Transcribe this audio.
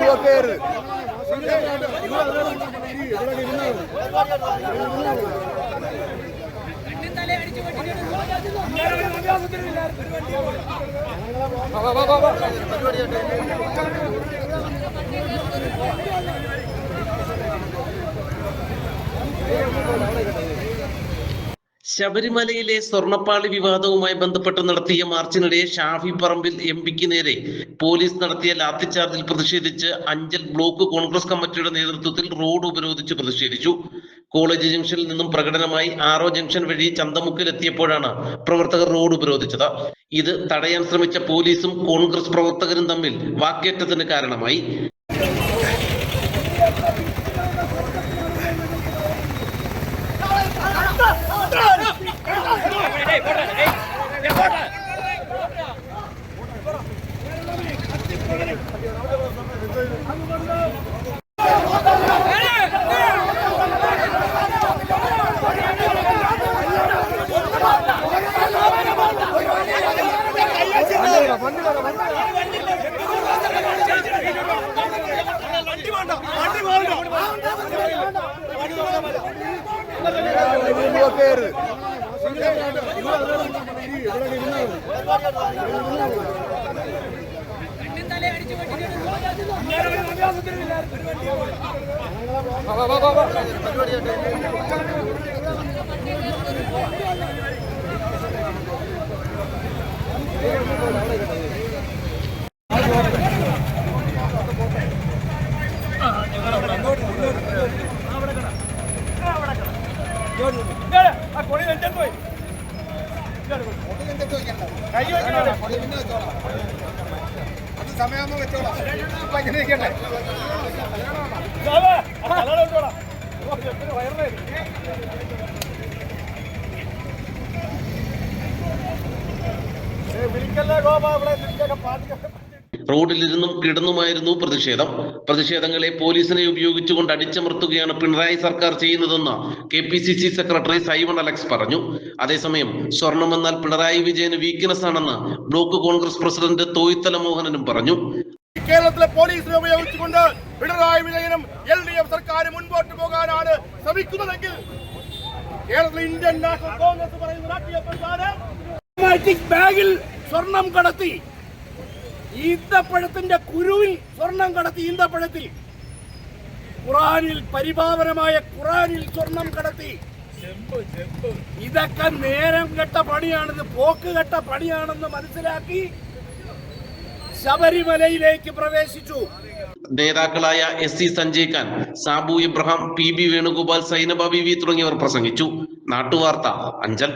block വാ വാ വാ വാ ശബരിമലയിലെ സ്വർണപ്പാളി വിവാദവുമായി ബന്ധപ്പെട്ട് നടത്തിയ മാർച്ചിനിടെ ഷാഫി പറമ്പിൽ എം പിക്ക് നേരെ പോലീസ് നടത്തിയ ലാത്തിച്ചാർജിൽ പ്രതിഷേധിച്ച് അഞ്ചൽ ബ്ലോക്ക് കോൺഗ്രസ് കമ്മിറ്റിയുടെ നേതൃത്വത്തിൽ റോഡ് ഉപരോധിച്ച് പ്രതിഷേധിച്ചു. കോളേജ് ജംഗ്ഷനിൽ നിന്നും പ്രകടനമായി ആറോ ജംഗ്ഷൻ വഴി ചന്തമുക്കിൽ എത്തിയപ്പോഴാണ് പ്രവർത്തകർ റോഡ് ഉപരോധിച്ചത്. ഇത് തടയാൻ ശ്രമിച്ച പോലീസും കോൺഗ്രസ് പ്രവർത്തകരും തമ്മിൽ വാക്കേറ്റത്തിന് കാരണമായി. பேரு അവിടെ അവിടെ അവിടെ സമയമാകുമ്പോ വെച്ചോളാം. ഇപ്പൊ ഇങ്ങനെ ഇരിക്കട്ടെ വിളിക്കല്ലേ ഗോപാ ഇവിടെ പാട്ടിക്കൊക്കെ റോഡിലിരുന്നും കിടന്നുമായിരുന്നു പ്രതിഷേധം. പ്രതിഷേധങ്ങളെ പോലീസിനെ ഉപയോഗിച്ചുകൊണ്ട് അടിച്ചമർത്തുകയാണ് പിണറായി സർക്കാർ ചെയ്യുന്നതെന്ന് K P C C secretary Simon Alex പറഞ്ഞു. അതേസമയം സ്വർണം എന്നാൽ പിണറായി വിജയന് വീക്ക്നെസ് ആണെന്ന് ബ്ലോക്ക് കോൺഗ്രസ് പ്രസിഡന്റ് തോയിത്തല മോഹനനും പറഞ്ഞു. കേരളത്തിലെ പോലീസിനെ ഉപയോഗിച്ചുകൊണ്ട് പിണറായി വിജയനും എൽ ഡി എഫ് സർക്കാർ മുൻപോട്ട് പോകാനാണ് ശ്രമിക്കുന്നതെങ്കിൽ കേരളത്തിലെ ഇന്ത്യൻ നാഷണൽ കോൺഗ്രസ് പറയുന്ന രാഷ്ട്രീയ പ്രസ്ഥാനം. ഓട്ടോമാറ്റിക് ബാഗിൽ സ്വർണം കടത്തി. ഈന്തപ്പഴത്തിന്റെ കുരുവിൽ സ്വർണം കടത്തി ഈന്തപ്പഴത്തിൽ. ഖുറാനിൽ പരിപാവനമായ ഖുറാനിൽ സ്വർണം കടത്തി. ഇതൊക്കെ നേരം കെട്ട പണിയാണെന്ന് പോക്ക് കെട്ട പണിയാണെന്ന് മനസ്സിലാക്കി ശബരിമലയിലേക്ക് പ്രവേശിച്ചു. നേതാക്കളായ S C Sanjay Khan Sabu Ibrahim P B Venugopal Zainaba B V തുടങ്ങിയവർ പ്രസംഗിച്ചു. നാട്ടുവാർത്ത അഞ്ചൽ.